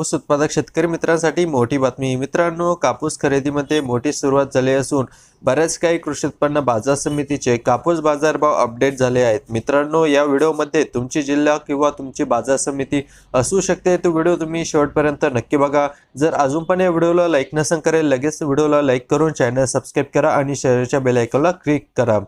कापूस उत्पादक शेतकरी मित्रांसाठी मोठी बातमी. मित्रांनो कापूस खरेदीमध्ये मोठी सुरुवात झाली असून बऱ्याच काही कृषी उत्पन्न बाजार समितीचे कापूस बाजारभाव अपडेट झाले आहेत. मित्रांनो या व्हिडिओमध्ये तुमची जिल्हा किंवा तुमची बाजार समिती असू शकते. तो व्हिडिओ तुम्ही शेवटपर्यंत नक्की बघा. जर अजून पण या व्हिडिओला लाईक नसेल करेल लगेच व्हिडिओला लाईक करून चॅनल सबस्क्राईब करा आणि शेअरच्या बेलायकॉनला क्लिक करा.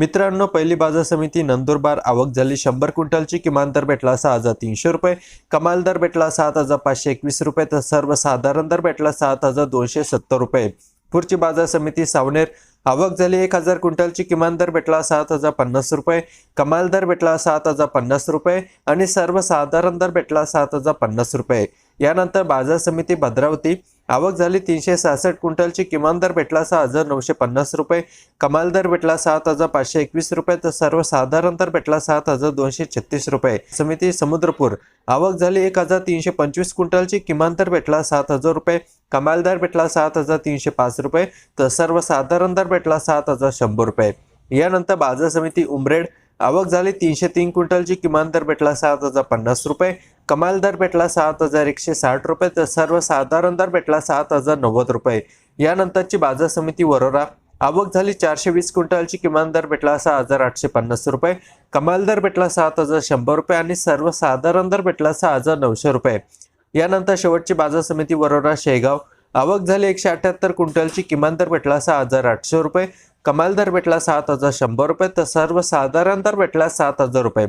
मित्रांनो पहिली बाजार समिती नंदुरबार आवक झाली. शंभर क्विंटलची किमान दर भेटला सहा हजार तीनशे रुपये. कमाल दर भेटला सात हजार पाचशे एकवीस रुपये. तर सर्वसाधारण दर भेटला सात हजार दोनशे सत्तर रुपये. पुढची बाजार समिती सावनेर. आवक झाली एक हजार क्विंटलची. किमान दर भेटला सात हजार पन्नास रुपये. कमाल दर भेटला सात हजार पन्नास रुपये. आणि सर्वसाधारण दर भेटला सात हजार पन्नास रुपये. यानंतर बाजार समिती भद्रावती. आवक झाली तीनशे सहासष्ट क्विंटलची. किमान दर भेटला सहा हजार नऊशे पन्नास रुपये. कमाल दर भेटला सात हजार पाचशे एकवीस रुपये. तर सर्वसाधारण दर भेटला सात हजार दोनशे छत्तीस रुपये. समिती समुद्रपूर. आवक झाली एक हजार तीनशे पंचवीस क्विंटलची. किमान दर भेटला सात हजार रुपये. कमाल दर भेटला सात हजार तीनशे पाच रुपये. तर सर्वसाधारण दर भेटला सात हजार शंभर रुपये. यानंतर बाजार समिती उमरेड. आवक झाली तीनशे तीन क्विंटलची. किमान दर भेटला सात हजार पन्नास रुपये. कमाल दर भेटला सात हजार एकशे साठ रुपये तर सर्वसाधारण दर भेटला सात हजार नव्वद रुपये. यानंतरची बाजार समिती वरोरा आवक झाली चारशे वीस क्विंटलची किमान दर भेटला सहा हजार आठशे पन्नास रुपये. कमाल दर भेटला सात हजार शंभर रुपये आणि सर्वसाधारण दर भेटला सहा हजार नऊशे रुपये. यानंतर शेवटची बाजार समिती वरोरा शेगाव आवक झाली एकशे अठ्याहत्तर क्विंटलची किमान दर भेटला सहा हजार आठशे रुपये. कमाल दर भेटला सात हजार शंभर रुपये तर सर्वसाधारण दर भेटला सात हजार रुपये.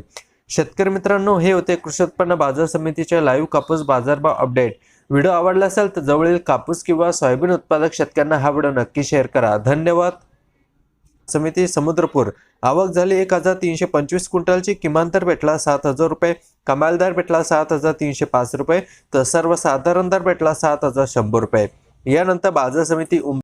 शेतकरी मित्रांनो हे होते कृषी उत्पन्न बाजार समितीचे लाईव्ह कापूस बाजारभाव अपडेट व्हिडिओ आवडला असेल तर जवळील कापूस किंवा सोयाबीन उत्पादक शेतकऱ्यांना हा व्हिडिओ नक्की शेअर करा. धन्यवाद. समिती समुद्रपूर. आवक झाली एक हजार तीनशे पंचवीस क्विंटलची. किमान दर भेटला सात हजार रुपये. कमाल दर भेटला सात हजार तीनशे पाच रुपये. तर सर्वसाधारण दर भेटला सात हजार शंभर रुपये. यानंतर बाजार समिती उम